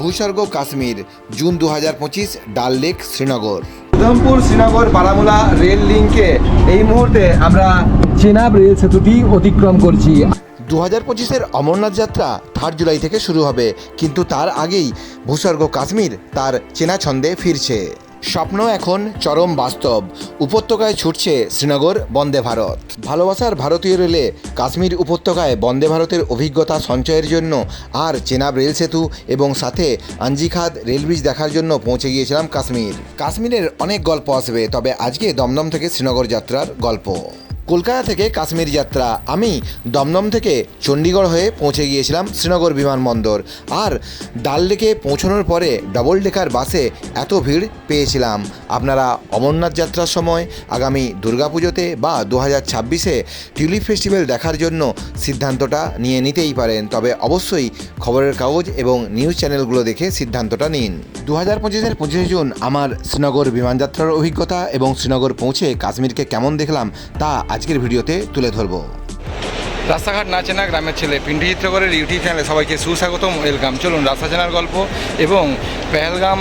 ভূস্বর্গ Kashmir June দু হাজার পঁচিশ ডাল লেক শ্রীনগর। উধমপুর শ্রীনগর বারামুলা রেল লিঙ্কে এই মুহূর্তে আমরা চেনাব রেল সেতুটি অতিক্রম করছি। দু হাজার পঁচিশের অমরনাথ যাত্রা থার্ড জুলাই থেকে শুরু হবে কিন্তু তার আগেই ভূস্বর্গ কাশ্মীর তার চেনা ছন্দে ফিরছে। স্বপ্ন এখন চরম বাস্তব। উপত্যকায় ছুটছে শ্রীনগর বন্দে ভারত। ভালোবাসার ভারতীয় রেলে কাশ্মীর উপত্যকায় বন্দে ভারতের অভিজ্ঞতা সঞ্চয়ের জন্য আর চেনাব রেল সেতু এবং সাথে আঞ্জিখাদ রেল ব্রিজ দেখার জন্য পৌঁছে গিয়েছিলাম কাশ্মীর। কাশ্মীরের অনেক গল্প আসবে, তবে আজকে দমদম থেকে শ্রীনগর যাত্রার গল্প। কলকাতা থেকে কাশ্মীর যাত্রা। আমি দমদম থেকে চণ্ডীগড় হয়ে পৌঁছে গিয়েছিলাম শ্রীনগর বিমানবন্দর। আর ডাল লেকে পৌঁছানোর পরে ডবল ডেকার বাসে এত ভিড় পেয়েছিলাম। আপনারা অমরনাথ যাত্রার সময়, আগামী দুর্গাপুজোতে বা দু হাজার ছাব্বিশে টিউলিপ ফেস্টিভ্যাল দেখার জন্য সিদ্ধান্তটা নিয়ে নিতেই পারেন। তবে অবশ্যই খবরের কাগজ এবং নিউজ চ্যানেলগুলো দেখে সিদ্ধান্তটা নিন। দু হাজার পঁচিশের পঁচিশে জুন আমার শ্রীনগর বিমানযাত্রার অভিজ্ঞতা এবং শ্রীনগর পৌঁছে কাশ্মীরকে কেমন দেখলাম তা আজকের ভিডিওতে তুলে ধরব। রাস্তাঘাট না চেনা গ্রামের ছেলে পিন্ডি চিত্রকরের ইউটিউব চ্যানেলে সবাইকে সুস্বাগতম ওয়েলকাম চলুন রাস্তা চেনার গল্প এবং পেহেলগাম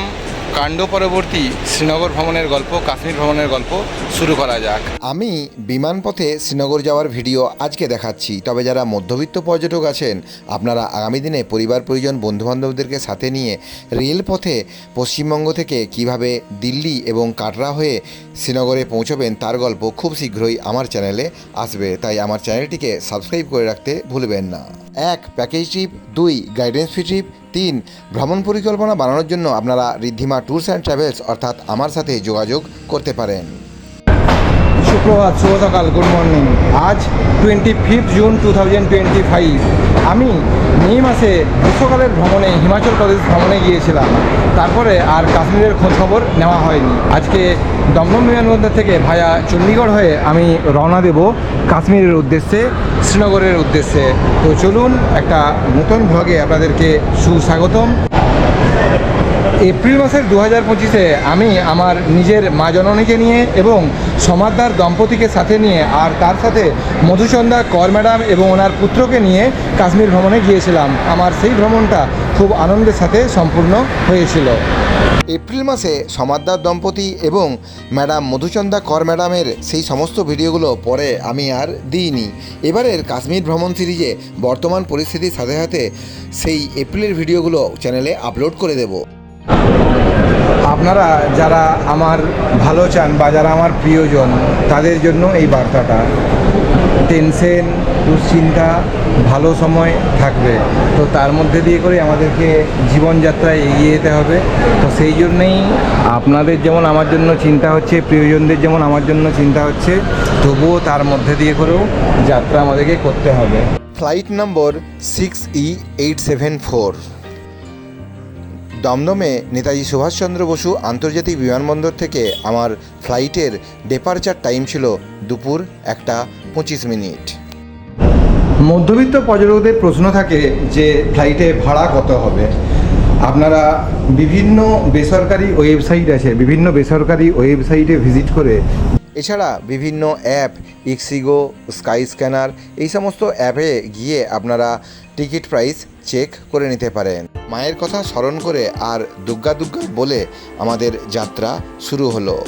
কাণ্ড পরবর্তী শ্রীনগর ভ্রমণের গল্প, কাশ্মীর ভ্রমণের গল্প শুরু করা যাক। আমি বিমানপথে শ্রীনগর যাওয়ার ভিডিও আজকে দেখাচ্ছি, তবে যারা মধ্যবিত্ত পর্যটক আছেন, আপনারা আগামী দিনে পরিবার, পরিজন, বন্ধুবান্ধবদেরকে সাথে নিয়ে রেলপথে পশ্চিমবঙ্গ থেকে কীভাবে দিল্লি এবং কাটরা হয়ে শ্রীনগরে পৌঁছবেন তার গল্প খুব শীঘ্রই আমার চ্যানেলে আসবে। তাই আমার চ্যানেলটিকে সাবস্ক্রাইব করে রাখতে ভুলবেন না। এক প্যাকেজ ট্রিপ দুই গাইডেন্স ফি ট্রিপ তিন, ভ্রমণ পরিকল্পনা বানানোর জন্য আপনারা রিদ্ধিমা ট্যুরস অ্যান্ড ট্রাভেলস অর্থাৎ আমার সাথে যোগাযোগ করতে পারেন। সুপ্রভাত শুভ সকাল গুড মর্নিং আজ twenty fifth June two thousand twenty five আমি মে মাসে গ্রীষ্মকালের ভ্রমণে, হিমাচল প্রদেশ ভ্রমণে গিয়েছিলাম। তারপরে আর কাশ্মীরের খোঁজখবর নেওয়া হয়নি। আজকে দমদম বিমানবন্দর থেকে ভায়া চণ্ডীগড় হয়ে আমি রওনা দেব কাশ্মীরের উদ্দেশ্যে, শ্রীনগরের উদ্দেশ্যে। তো চলুন একটা নতুন ভ্লগে আপনাদেরকে সুস্বাগতম। এপ্রিল মাসের দু হাজার পঁচিশে আমি আমার নিজের মা জননীকে নিয়ে এবং সমাদদার দম্পতিকে সাথে নিয়ে আর তার সাথে মধুচন্দা কর ম্যাডাম এবং ওনার পুত্রকে নিয়ে কাশ্মীর ভ্রমণে গিয়েছিলাম। আমার সেই ভ্রমণটা খুব আনন্দের সাথে সম্পূর্ণ হয়েছিল। এপ্রিল মাসে সমাদদার দম্পতি এবং ম্যাডাম মধুচন্দা কর ম্যাডামের সেই সমস্ত ভিডিওগুলো পরে আমি আর দিইনি। এবারের কাশ্মীর ভ্রমণ সিরিজে বর্তমান পরিস্থিতির সাথে সাথে সেই এপ্রিলের ভিডিওগুলো চ্যানেলে আপলোড করে দেব। আপনারা যারা আমার ভালো চান বা যারা আমার প্রিয়জন তাদের জন্য এই বার্তাটা। টেনশন, দুশ্চিন্তা, ভালো সময় থাকবে। তো তার মধ্যে দিয়ে করে আমাদেরকে জীবনযাত্রায় এগিয়ে যেতে হবে। তো সেই জন্যেই আপনাদের যেমন আমার জন্য চিন্তা হচ্ছে, প্রিয়জনদের যেমন আমার জন্য চিন্তা হচ্ছে, তবুও তার মধ্যে দিয়ে করেও যাত্রা আমাদেরকে করতে হবে। Flight number six E eight seven four দমদমে নেতাজি সুভাষচন্দ্র বসু আন্তর্জাতিক বিমানবন্দর থেকে আমার ফ্লাইটের ডেপারচার টাইম ছিল দুপুর একটা পঁচিশ মিনিট। মধ্যবিত্ত পর্যটকদের প্রশ্ন থাকে যে ফ্লাইটে ভাড়া কত হবে? আপনারা বিভিন্ন বেসরকারি ওয়েবসাইট আছে, বিভিন্ন বেসরকারি ওয়েবসাইটে ভিজিট করে এছাড়া বিভিন্ন অ্যাপ ইক্সিগো স্কাই স্ক্যানার এই সমস্ত অ্যাপে গিয়ে আপনারা টিকিট প্রাইস চেক করে নিতে পারেন। মায়ের কথা স্মরণ করে আর দুগ্গা দুগ্গা বলে আমাদের যাত্রা শুরু হলো।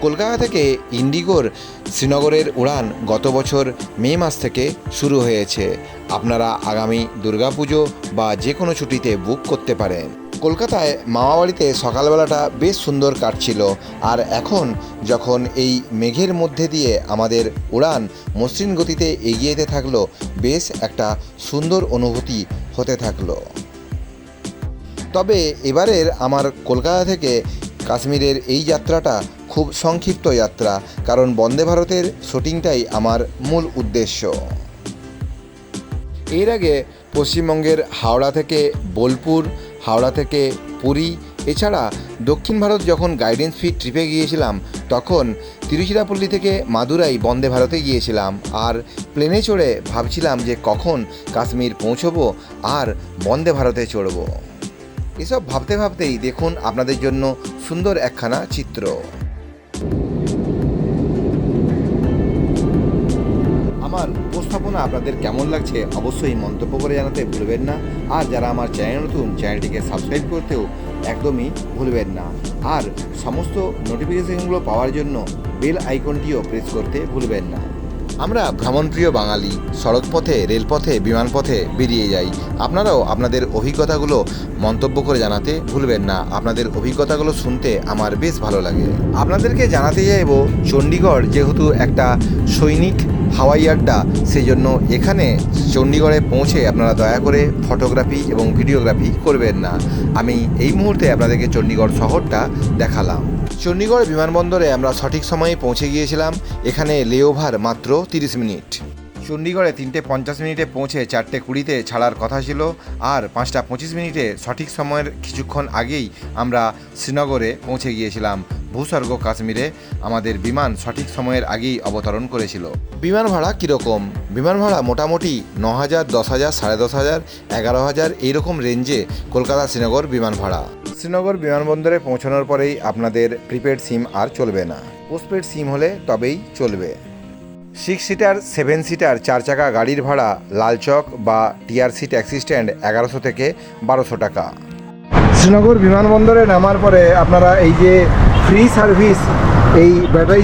কলকাতা থেকে ইন্ডিগোর শ্রীনগরের উড়ান গত বছর মে মাস থেকে শুরু হয়েছে। আপনারা আগামী দুর্গাপুজো বা যে কোনো ছুটিতে বুক করতে পারেন। কলকাতায় মামাবাড়িতে সকালবেলাটা বেশ সুন্দর কাটছিল। আর এখন যখন এই মেঘের মধ্যে দিয়ে আমাদের উড়ান মসৃণ গতিতে এগিয়ে যেতে থাকল, বেশ একটা সুন্দর অনুভূতি হতে থাকল। তবে এবারের আমার কলকাতা থেকে কাশ্মীরের এই যাত্রাটা খুব সংক্ষিপ্ত যাত্রা, কারণ বন্দে ভারতের শুটিংটাই আমার মূল উদ্দেশ্য। এর আগে পশ্চিমবঙ্গের হাওড়া থেকে বোলপুর হাওড়া থেকে পুরী। এছাড়া দক্ষিণ ভারত যখন গাইডেন্স ফি ট্রিপে গিয়েছিলাম, তখন তিরুচিরাপল্লি থেকে মাদুরাই বন্দে ভারতে গিয়েছিলাম। আর প্লেনে চড়ে ভাবছিলাম যে কখন কাশ্মীর পৌঁছবো আর বন্দে ভারতে চড়বো। এসব ভাবতে ভাবতেই দেখুন আপনাদের জন্য সুন্দর একখানা চিত্র। আমার উপস্থাপনা আপনাদের কেমন লাগছে অবশ্যই মন্তব্য করে জানাতে ভুলবেন না। আর যারা আমার চ্যানেল নতুন, চ্যানেলটিকে সাবস্ক্রাইব করতেও একদমই ভুলবেন না। আর সমস্ত নোটিফিকেশনগুলো পাওয়ার জন্য বেল আইকনটিও প্রেস করতে ভুলবেন না। আমরা ভ্রমণপ্রিয় বাঙালি, সড়কপথে, রেলপথে, বিমানপথে বেরিয়ে যাই। আপনারাও আপনাদের অভিজ্ঞতাগুলো মন্তব্য করে জানাতে ভুলবেন না। আপনাদের অভিজ্ঞতাগুলো শুনতে আমার বেশ ভালো লাগে। আপনাদেরকে জানাতে চাইব চণ্ডীগড় যেহেতু একটা সৈনিক হাওয়াই আড্ডা। সেই জন্য এখানে চণ্ডীগড়ে পৌঁছে আপনারা দয়া করে ফটোগ্রাফি এবং ভিডিওগ্রাফি করবেন না। আমি এই মুহূর্তে আপনাদেরকে চণ্ডীগড় শহরটা দেখালাম। চণ্ডীগড় বিমানবন্দরে আমরা সঠিক সময়ে পৌঁছে গিয়েছিলাম। এখানে লেওভার মাত্র তিরিশ মিনিট। চণ্ডীগড়ে তিনটে পঞ্চাশ মিনিটে পৌঁছে চারটে কুড়িতে ছাড়ার কথা ছিল। আর পাঁচটা পঁচিশ মিনিটে সঠিক সময়ের কিছুক্ষণ আগেই আমরা শ্রীনগরে পৌঁছে গিয়েছিলাম। ভূস্বর্গ কাশ্মীরে আমাদের বিমান সঠিক সময়ের আগেই অবতরণ করেছিল। বিমান ভাড়া কীরকম? বিমান ভাড়া মোটামুটি ন হাজার দশ হাজার সাড়ে দশ হাজার এগারো হাজার এইরকম রেঞ্জে কলকাতা শ্রীনগর বিমান ভাড়া। শ্রীনগর বিমানবন্দরে পৌঁছানোর পরেই আপনাদের প্রিপেড সিম আর চলবে না। পোস্টপেড সিম হলে তবেই চলবে। সিক্স সিটার সেভেন সিটার চার চাকা গাড়ির ভাড়া লালচক বা টিআরসি ট্যাক্সি স্ট্যান্ড এগারোশো থেকে বারোশো টাকা। শ্রীনগর বিমানবন্দরে নামার পরে আপনারা এই যে ফ্রি সার্ভিস এই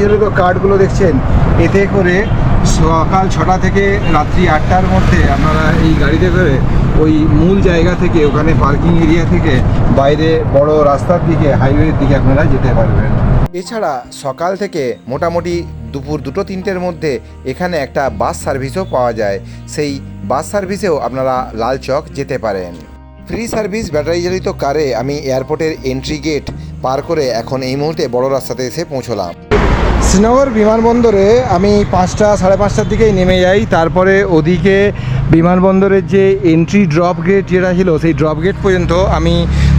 চালিত কার্ডগুলো দেখছেন, এতে করে সকাল ছটা থেকে রাত্রি আটটার মধ্যে আপনারা এই গাড়িতে করে ওই মূল জায়গা থেকে, ওখানে পার্কিং এরিয়া থেকে বাইরে বড় রাস্তার দিকে হাইওয়ের দিকে আপনারা যেতে পারবেন। এছাড়া সকাল থেকে মোটামুটি দুপুর দুটো তিনটের মধ্যে এখানে একটা বাস সার্ভিসও পাওয়া যায়। সেই বাস সার্ভিসেও আপনারা লালচক যেতে পারেন। ফ্রি সার্ভিস ব্যাটারি চালিত কারে আমি এয়ারপোর্টের এন্ট্রি গেট পার করে এখন এই মুহূর্তে বড় রাস্তাতে এসে পৌঁছলাম। শ্রীনগর বিমানবন্দরে আমি পাঁচটা, সাড়ে পাঁচটার দিকেই নেমে যাই। তারপরে ওদিকে বিমানবন্দরের যে এন্ট্রি ড্রপ গেট যেটা ছিল, সেই ড্রপ গেট পর্যন্ত আমি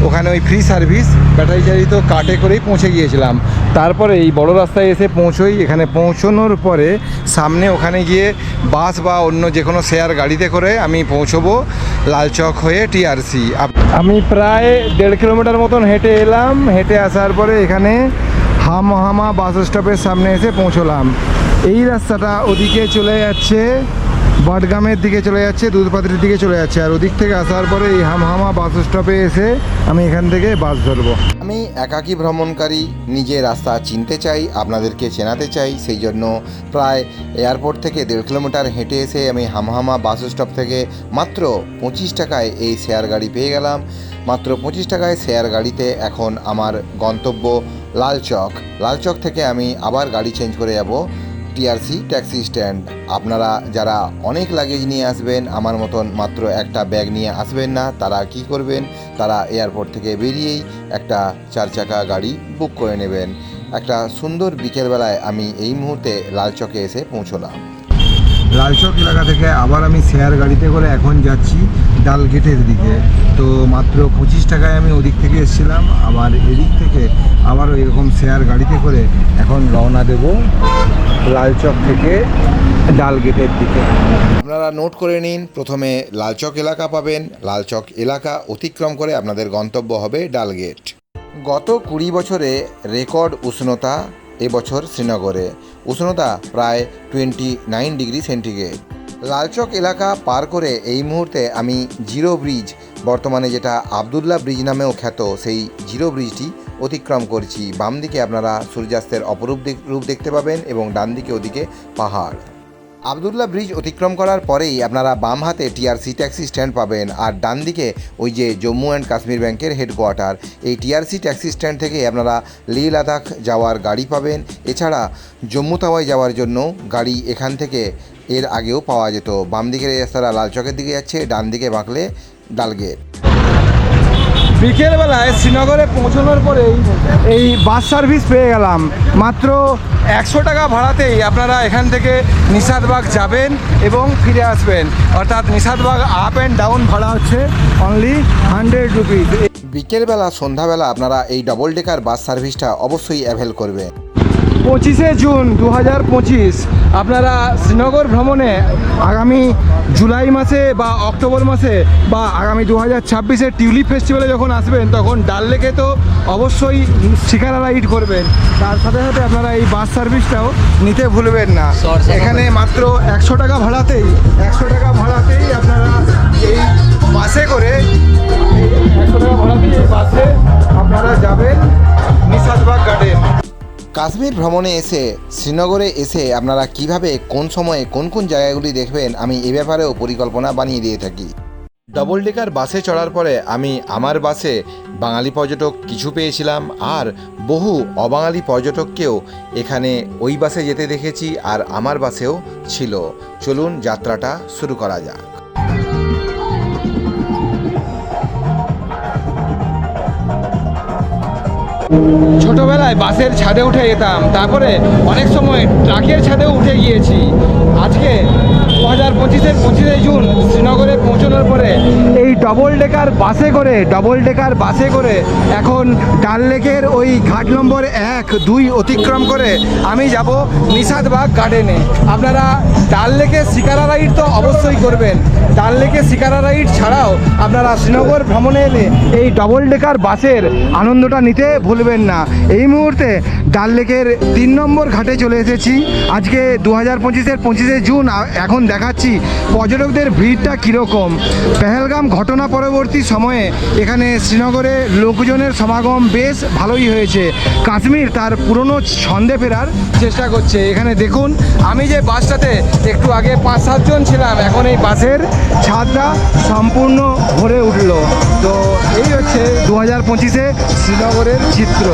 ওখানে ওই ফ্রি সার্ভিস ব্যাটারি চালিত কাটে করেই পৌঁছে গিয়েছিলাম। তারপরে এই বড় রাস্তায় এসে পৌঁছোই, এখানে পৌঁছানোর পরে সামনে ওখানে গিয়ে বাস বা অন্য যে কোনো শেয়ার গাড়িতে করে আমি পৌঁছবো লালচক হয়ে টিআরসি আমি প্রায় দেড় কিলোমিটার মতন হেঁটে এলাম, হেঁটে আসার পরে এখানে হামহামা বাস স্টপের সামনে এসে পৌঁছলাম। এই রাস্তাটা ওদিকে চলে যাচ্ছে বটগ্রামের দিকে চলে যাচ্ছে, দুধপাতির দিকে চলে যাচ্ছে। আর ওদিক থেকে আসার পরে এই হামহামা বাস স্টপে এসে আমি এখান থেকে বাস ধরবো। আমি একাকী ভ্রমণকারী, নিজে রাস্তা চিনতে চাই, আপনাদেরকে চেনাতে চাই, সেই জন্য প্রায় এয়ারপোর্ট থেকে দেড় কিলোমিটার হেঁটে এসে আমি হামহামা বাস স্টপ থেকে মাত্র পঁচিশ টাকায় এই শেয়ার গাড়ি পেয়ে গেলাম। মাত্র পঁচিশ টাকায় শেয়ার গাড়িতে এখন আমার গন্তব্য লালচক। লালচক থেকে আমি আবার গাড়ি চেঞ্জ করে যাব। TRC taxi stand. আপনারা যারা অনেক লাগেজ নিয়ে আসবেন, আমার মতন মাত্র একটা ব্যাগ নিয়ে আসবেন না, তারা কি করবেন? তারা এয়ারপোর্ট থেকে বেরিয়েই একটা চার চাকা গাড়ি বুক করে নেবেন। একটা সুন্দর বিকেলবেলায় আমি এই মুহূর্তে লালচকে এসে পৌঁছলাম। লালচক এলাকা থেকে আবার আমি শেয়ার গাড়িতে করে এখন যাচ্ছি ডাল গেটের দিকে। তো মাত্র পঁচিশ টাকায় আমি ওদিক থেকে এসেছিলাম, আবার এদিক থেকে আবারও এরকম শেয়ার গাড়িতে করে এখন রওনা দেব লালচক থেকে ডাল গেটের দিকে। আপনারা নোট করে নিন, প্রথমে লালচক এলাকা পাবেন, লালচক এলাকা অতিক্রম করে আপনাদের গন্তব্য হবে ডালগেট গত কুড়ি বছরে রেকর্ড উষ্ণতা এবছর শ্রীনগরে। উষ্ণতা প্রায় twenty nine degree centigrade. Lalchowk এলাকা পার করে এই মুহূর্তে আমি জিরো ব্রিজ, বর্তমানে যেটা আবদুল্লা ব্রিজ নামেও খ্যাত, সেই জিরো ব্রিজটি অতিক্রম করছি। বাম দিকে আপনারা সূর্যাস্তের অপরূপ রূপ দেখতে পাবেন এবং ডান দিকে ওদিকে পাহাড়। আবদুল্লাহ ব্রিজ অতিক্রম করার পরেই আপনারা বাম হাতে টিআরসি ট্যাক্সি স্ট্যান্ড পাবেন আর ডান দিকে ওই যে জম্মু অ্যান্ড কাশ্মীর ব্যাংকের হেডকোয়ার্টার এই টিআরসি ট্যাক্সি স্ট্যান্ড থেকে আপনারা লেহ লাদাখ যাওয়ার গাড়ি পাবেন। এছাড়া জম্মু তাওয়াই যাওয়ার জন্য গাড়ি এখান থেকে এর আগেও পাওয়া যেত। বাম দিকের রাস্তাটা লালচকের দিকে যাচ্ছে, ডান দিকে বাঁকলে ডালগেট। বিকেলবেলায় শ্রীনগরে পৌঁছানোর পরেই এই বাস সার্ভিস পেয়ে গেলাম। মাত্র একশো টাকা ভাড়াতেই আপনারা এখান থেকে নিষাদবাগ যাবেন এবং ফিরে আসবেন। অর্থাৎ নিষাদবাগ আপ অ্যান্ড ডাউন ভাড়া হচ্ছে অনলি হান্ড্রেড রুপিস বিকেলবেলা, সন্ধ্যাবেলা আপনারা এই ডবল ডেকার বাস সার্ভিসটা অবশ্যই অ্যাভেল করবেন। পঁচিশে জুন দু হাজার পঁচিশ। আপনারা শ্রীনগর ভ্রমণে আগামী জুলাই মাসে বা অক্টোবর মাসে বা আগামী দু হাজার ছাব্বিশে টিউলিপ ফেস্টিভ্যালে যখন আসবেন তখন ডাল লেকে তো অবশ্যই শিকারা রাইড করবেন। তার সাথে সাথে আপনারা এই বাস সার্ভিসটাও নিতে ভুলবেন না। এখানে মাত্র একশো টাকা ভাড়াতেই একশো টাকা ভাড়াতেই কাশ্মীর ভ্রমণে এসে, শ্রীনগরে এসে আপনারা কীভাবে, কোন সময়ে, কোন কোন জায়গাগুলি দেখবেন, আমি এ ব্যাপারেও পরিকল্পনা বানিয়ে দিয়ে থাকি। ডবল ডেকার বাসে চড়ার পরে আমি আমার বাসে বাঙালি পর্যটক কিছু পেয়েছিলাম আর বহু অবাঙালি পর্যটককেও এখানে ওই বাসে যেতে দেখেছি আর আমার বাসেও ছিল। চলুন যাত্রাটা শুরু করা যাক। ছোটবেলায় বাসের ছাদে উঠে যেতাম, তারপরে অনেক সময় ট্রাকের ছাদেও উঠে গিয়েছি। আজকে দু হাজার পঁচিশের পঁচিশে জুন শ্রীনগরে পৌঁছানোর পরে এই ডবল ডেকার বাসে করে ডবল ডেকার বাসে করে এখন ডাল লেকের ওই ঘাট নম্বর এক, দুই অতিক্রম করে আমি যাব নিষাদবাগ গার্ডেনে আপনারা ডাল লেকের শিকারা রাইড তো অবশ্যই করবেন। ডাল লেকে শিকারা রাইড ছাড়াও আপনারা শ্রীনগর ভ্রমণে এলে এই ডবল ডেকার বাসের আনন্দটা নিতে ভুলবেন না। এই মুহূর্তে ডাল লেকের তিন নম্বর ঘাটে চলে এসেছি। আজকে দু হাজার পঁচিশের পঁচিশে জুন এখন দেখাচ্ছি পর্যটকদের ভিড়টা কীরকম। পেহেলগাম ঘটনা পরবর্তী সময়ে এখানে শ্রীনগরে লোকজনের সমাগম বেশ ভালোই হয়েছে। কাশ্মীর তার পুরনো ছন্দে ফেরার চেষ্টা করছে। এখানে দেখুন, আমি যে বাসটাতে একটু আগে পাঁচ সাতজন ছিলাম, এখন এই বাসের ছাদটা সম্পূর্ণ ভরে উঠল। তো এই হচ্ছে দু হাজার পঁচিশে শ্রীনগরের চিত্র।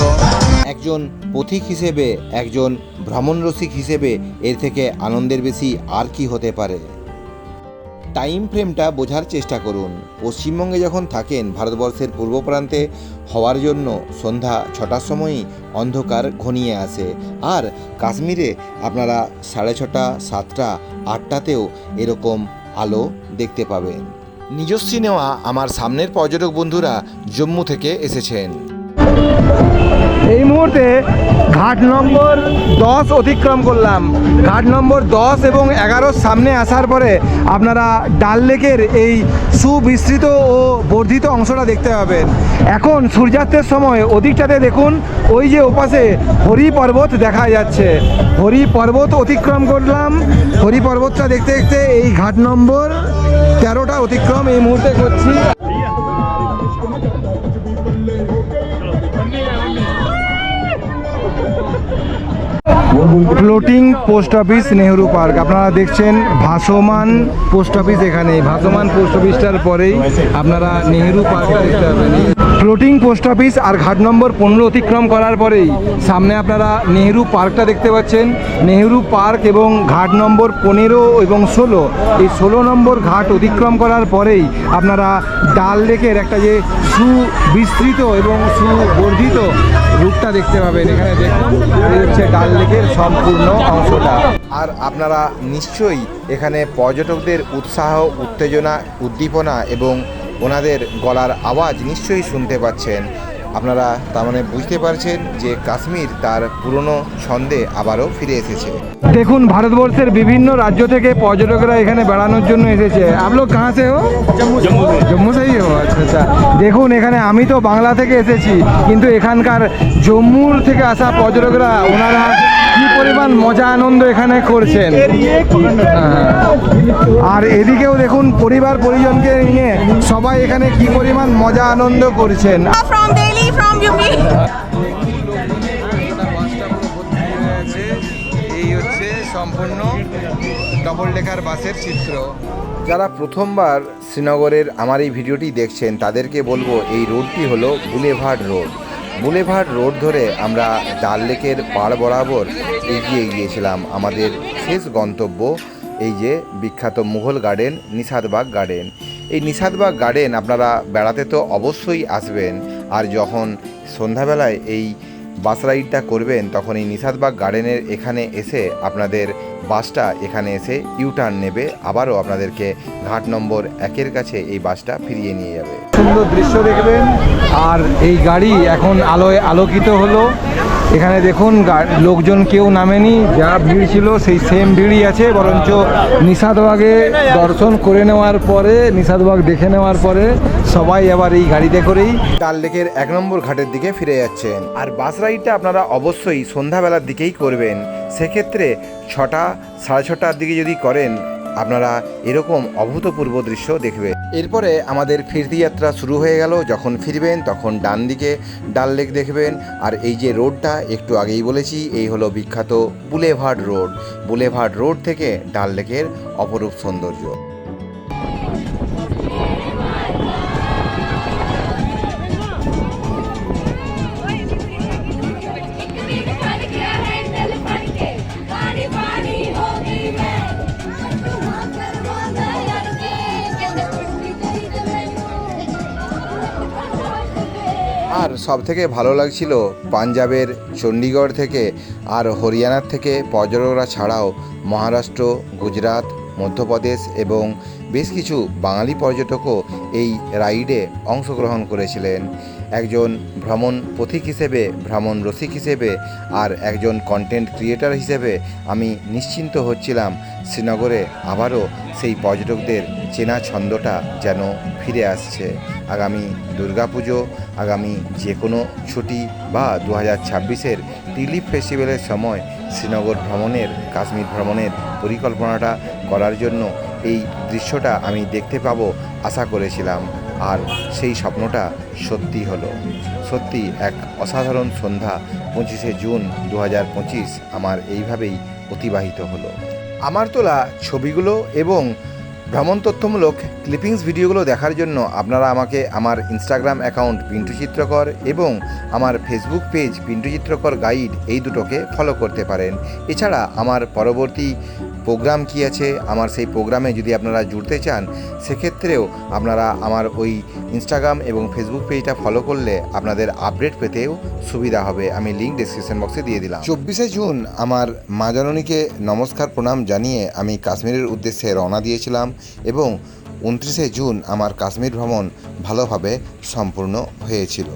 একজন পথিক হিসেবে, একজন ভ্রমণ রসিক হিসেবে এর থেকে আনন্দের বেশি আর কি হতে পারে? টাইম ফ্রেমটা বোঝার চেষ্টা করুন। পশ্চিমবঙ্গে যখন থাকেন ভারতবর্ষের পূর্ব প্রান্তে, হওয়ার জন্য সন্ধ্যা ছটার সময়ই অন্ধকার ঘনিয়ে আসে। আর কাশ্মীরে আপনারা সাড়ে ছটা, সাতটা, আটটাতেও এরকম আলো দেখতে পাবেন। নিজস্বী নেওয়া আমার সামনের পর্যটক বন্ধুরা জম্মু থেকে এসেছেন। এই মুহূর্তে ঘাট নম্বর দশ অতিক্রম করলাম। ঘাট নম্বর দশ এবং এগারোর সামনে আসার পরে আপনারা ডাল লেকের এই সুবিস্তৃত ও বর্ধিত অংশটা দেখতে পাবেন। এখন সূর্যাস্তের সময় ওদিকটাতে দেখুন, ওই যে ওপাশে হরি পর্বত দেখা যাচ্ছে। হরি পর্বত অতিক্রম করলাম। হরি পর্বতটা দেখতে দেখতে এই ঘাট নম্বর তেরোটা অতিক্রম এই মুহূর্তে করছি। Floating post office Nehru park আপনারা দেখছেন ভাসমান পোস্ট অফিস এখানে ভাসমান পোস্ট অফিসটার পরেই আপনারা নেহেরু পার্কটা দেখতে পাবেন। ফ্লোটিং পোস্ট অফিস আর ঘাট নম্বর পনেরো অতিক্রম করার পরেই সামনে আপনারা নেহেরু পার্কটা দেখতে পাচ্ছেন। নেহেরু পার্ক এবং ঘাট নম্বর পনেরো এবং ষোলো। এই ষোলো নম্বর ঘাট অতিক্রম করার পরেই আপনারা ডাল লেকের একটা যে সুবিস্তৃত এবং সুবর্ধিত রূপটা দেখতে পাবেন এখানে দেখুন। এই হচ্ছে ডাল লেকের সম্পূর্ণ অংশটা। আর আপনারা নিশ্চয়ই এখানে পর্যটকদের উৎসাহ, উত্তেজনা, উদ্দীপনা এবং ওনাদের গলার আওয়াজ নিশ্চয়ই শুনতে পাচ্ছেন। আপনারা তার মানে বুঝতে পারছেন যে কাশ্মীর তার পুরনো ছন্দে আবারও ফিরে এসেছে। দেখুন ভারতবর্ষের বিভিন্ন রাজ্য থেকে পর্যটকরা এখানে বেড়ানোর জন্য এসেছে। আপ লোক কাহা সে হো? জম্মু সেই। হো আচ্ছা আচ্ছা। দেখুন এখানে আমি তো বাংলা থেকে এসেছি কিন্তু এখানকার জম্মুর থেকে আসা পর্যটকরা ওনারা কি পরিমাণ মজা আনন্দ এখানে করছেন। ইয়ে হ্যাঁ। আর এদিকেও দেখুন পরিবার পরিজনকে নিয়ে সবাই এখানে কি পরিমাণ মজা আনন্দ করছেন। From UP. এই হচ্ছে সম্পূর্ণ ডবল ডেকার বাসের চিত্র যারা প্রথমবার শ্রীনগরের আমার এই ভিডিওটি দেখছেন, তাদেরকে বলব এই রোডটি হলো বুলেভার্ড রোড। বুলেভার্ড রোড ধরে আমরা ডাল লেকের পাড় বরাবর এগিয়ে গিয়েছিলাম। আমাদের শেষ গন্তব্য এই যে বিখ্যাত মুঘল গার্ডেন, নিষাদবাগ গার্ডেন। এই নিষাদবাগ গার্ডেন আপনারা বেড়াতে তো অবশ্যই আসবেন। আর যখন সন্ধ্যাবেলায় এই বাস রাইডটা করবেন তখন এই নিষাদবাগ গার্ডেনের এখানে এসে আপনাদের বাসটা এখানে এসে ইউটার্ন নেবে। আবারও আপনাদেরকে ঘাট নম্বর একের কাছে এই বাসটা ফিরিয়ে নিয়ে যাবে। সুন্দর দৃশ্য দেখবেন আর এই গাড়ি এখন আলোয় আলোকিত হলো। এখানে দেখুন লোকজন কেউ নামেনি, যা ভিড় ছিল সেই সেম ভিড়ই আছে, বরঞ্চ নিষাদবাগে দর্শন করে নেওয়ার পরে, নিষাদবাগ দেখে নেওয়ার পরে সবাই আবার এই গাড়িতে করেই ডাল লেকের এক নম্বর ঘাটের দিকে ফিরে যাচ্ছেন। আর বাস রাইডটা আপনারা অবশ্যই সন্ধ্যাবেলার দিকেই করবেন। সেক্ষেত্রে ছটা, সাড়ে ছটার দিকে যদি করেন, আপনারা এরকম অভূতপূর্ব দৃশ্য দেখবেন। এরপরে আমাদের ফিরতি যাত্রা শুরু হয়ে গেল। যখন ফিরবেন, তখন ডান দিকে ডাল লেক দেখবেন। আর এই যে রোডটা, একটু আগেই বলেছি, এই হলো বিখ্যাত বুলেভার্ড রোড। বুলেভার্ড রোড থেকে ডাল লেকের অপরূপ সৌন্দর্য। আর সব থেকে ভালো লাগছিল পাঞ্জাবের চণ্ডীগড় থেকে আর হরিয়ানার থেকে পর্যটকরা ছাড়াও মহারাষ্ট্র, গুজরাট, মধ্যপ্রদেশ এবং বেশ কিছু বাঙালি পর্যটকও এই রাইডে অংশগ্রহণ করেছিলেন। একজন ভ্রমণ পথিক হিসেবে, ভ্রমণ রসিক হিসেবে আর একজন কন্টেন্ট ক্রিয়েটার হিসেবে আমি নিশ্চিন্ত হচ্ছিলাম শ্রীনগরে আবারও সেই পর্যটকদের চেনা ছন্দটা যেন ফিরে আসছে। আগামী দুর্গাপুজো, আগামী যে কোনো ছুটি বা দু হাজার ছাব্বিশের টিলিপ ফেস্টিভ্যালের সময় শ্রীনগর ভ্রমণের, কাশ্মীর ভ্রমণের পরিকল্পনাটা করার জন্য এই দৃশ্যটা আমি দেখতে পাবো আশা করেছিলাম। আর সেই স্বপ্নটা সত্যি হলো। সত্যি এক অসাধারণ সন্ধ্যা পঁচিশে জুন দু হাজার পঁচিশ আমার এইভাবেই অতিবাহিত হলো। আমার তোলা ছবিগুলো এবং ভ্রমণ তথ্যমূলক ক্লিপিংস ভিডিওগুলো দেখার জন্য আপনারা আমাকে আমার ইনস্টাগ্রাম অ্যাকাউন্ট পিন্টু চিত্রকর এবং আমার ফেসবুক পেজ পিন্টু চিত্রকর গাইড এই দুটোকে ফলো করতে পারেন। এছাড়া আমার পরবর্তী প্রোগ্রাম কী আছে? আমার সেই প্রোগ্রামে যদি আপনারা জুড়তে চান, সেক্ষেত্রেও আপনারা আমার ওই ইনস্টাগ্রাম এবং ফেসবুক পেজটা ফলো করলে আপনাদের আপডেট পেতেও সুবিধা হবে। আমি লিঙ্ক ডিসক্রিপশন বক্সে দিয়ে দিলাম। চব্বিশে জুন আমার মা জননীকে নমস্কার প্রণাম জানিয়ে আমি কাশ্মীরের উদ্দেশ্যে রওনা দিয়েছিলাম এবং উনত্রিশে জুন আমার কাশ্মীর ভ্রমণ ভালোভাবে সম্পূর্ণ হয়েছিল।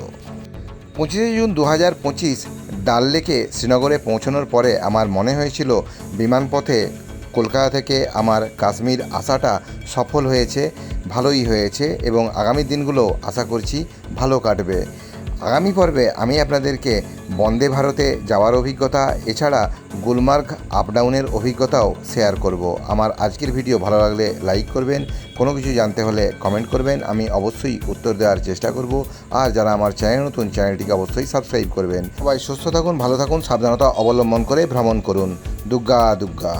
পঁচিশে জুন দু হাজার পঁচিশ ডাল লেকে শ্রীনগরে পৌঁছানোর পরে আমার মনে হয়েছিল বিমানপথে কলকাতা থেকে আমার কাশ্মীর আসাটা সফল হয়েছে, ভালোই হয়েছে এবং আগামী দিনগুলো আশা করছি ভালো কাটবে। আগামী পর্বে আমি আপনাদেরকে বন্দে ভারতে যাওয়ার অভিজ্ঞতা, এছাড়া গুলমার্গ আপ ডাউনের অভিজ্ঞতাও শেয়ার করব। আমার আজকের ভিডিও ভালো লাগলে লাইক করবেন, কোনো কিছু জানতে হলে কমেন্ট করবেন, আমি অবশ্যই উত্তর দেওয়ার চেষ্টা করব। আর যারা আমার চ্যানেল নতুন চ্যানেলটিকে অবশ্যই সাবস্ক্রাইব করবেন। সবাই সুস্থ থাকুন, ভালো থাকুন, সাবধানতা অবলম্বন করে ভ্রমণ করুন। দুর্গা দুর্গা